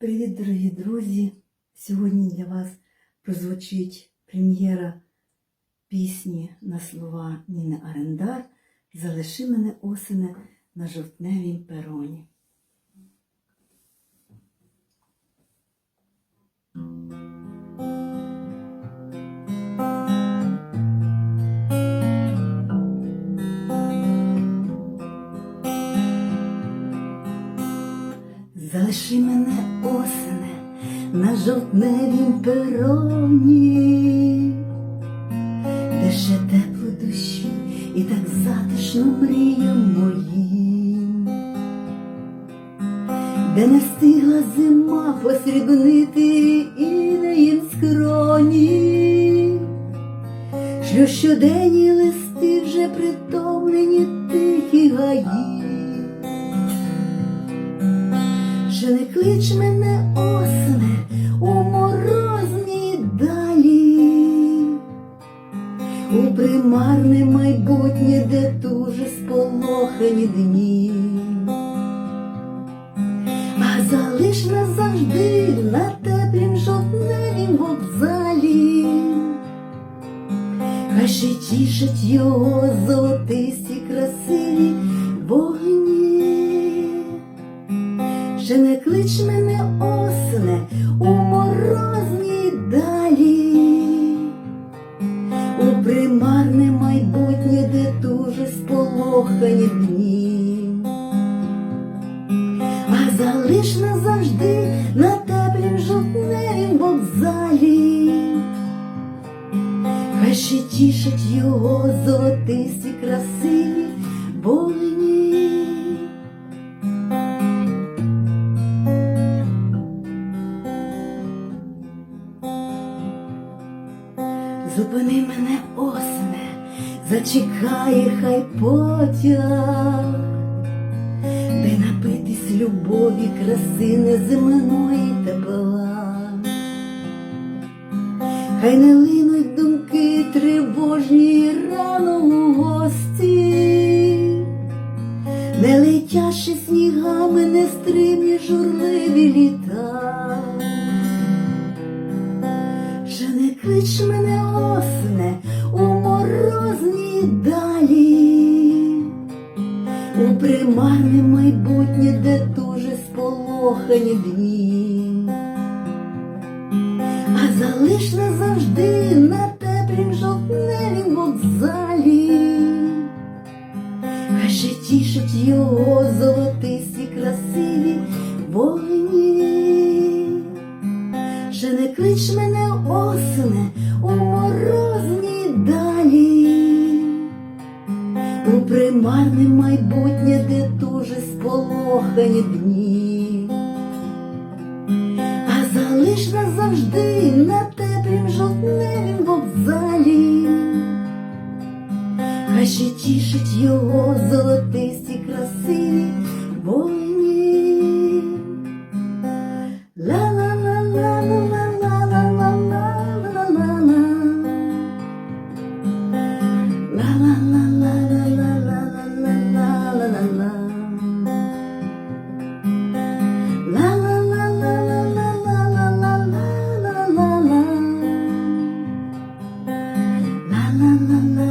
Привіт, дорогі друзі! Сьогодні для вас прозвучить прем'єра пісні на слова Ніни Арендар Залиши мене осене на жовтневім пероні. Залиши мене осене на жовтневім пероні, де ще тепло душі і так затишно мріям моїм, де не встигла зима посрібнити інеїм скроні, що щоденні листи вже притомлені тихі гаї. Вже не клич мене осне у морозні далі, у примарне майбутнє, де дуже сполохані дні, а залиш назавжди на теплім жовтневім вокзалі, хай ще тішать його золотисті красиві Ще не клич мене осне у морозні далі, у примарне майбутнє, де дуже сполохані дні, а залиш назавжди на теплім жовтневім вокзалі, хай ще тішать його золотисті красиві вогні. Зупини мене осне, зачекає хай потяг, де напитись любові, краси неземної тепла. Хай не линуть думки тривожні рано у гості, не летяши снігами, нестримні журливі літа. Клич мене осне у морозні далі, у примарне майбутнє, де дуже сполохані дні, а залиш назавжди на теплім жовтневім вокзалі, ще тішать його золотисті красиві вогні. Вже не клич мене осне у морозні далі, у примарне майбутнє, де дуже сполохані дні, а залиш назавжди на теплім жовтневім вокзалі, хай ще тішить його золотий 慢慢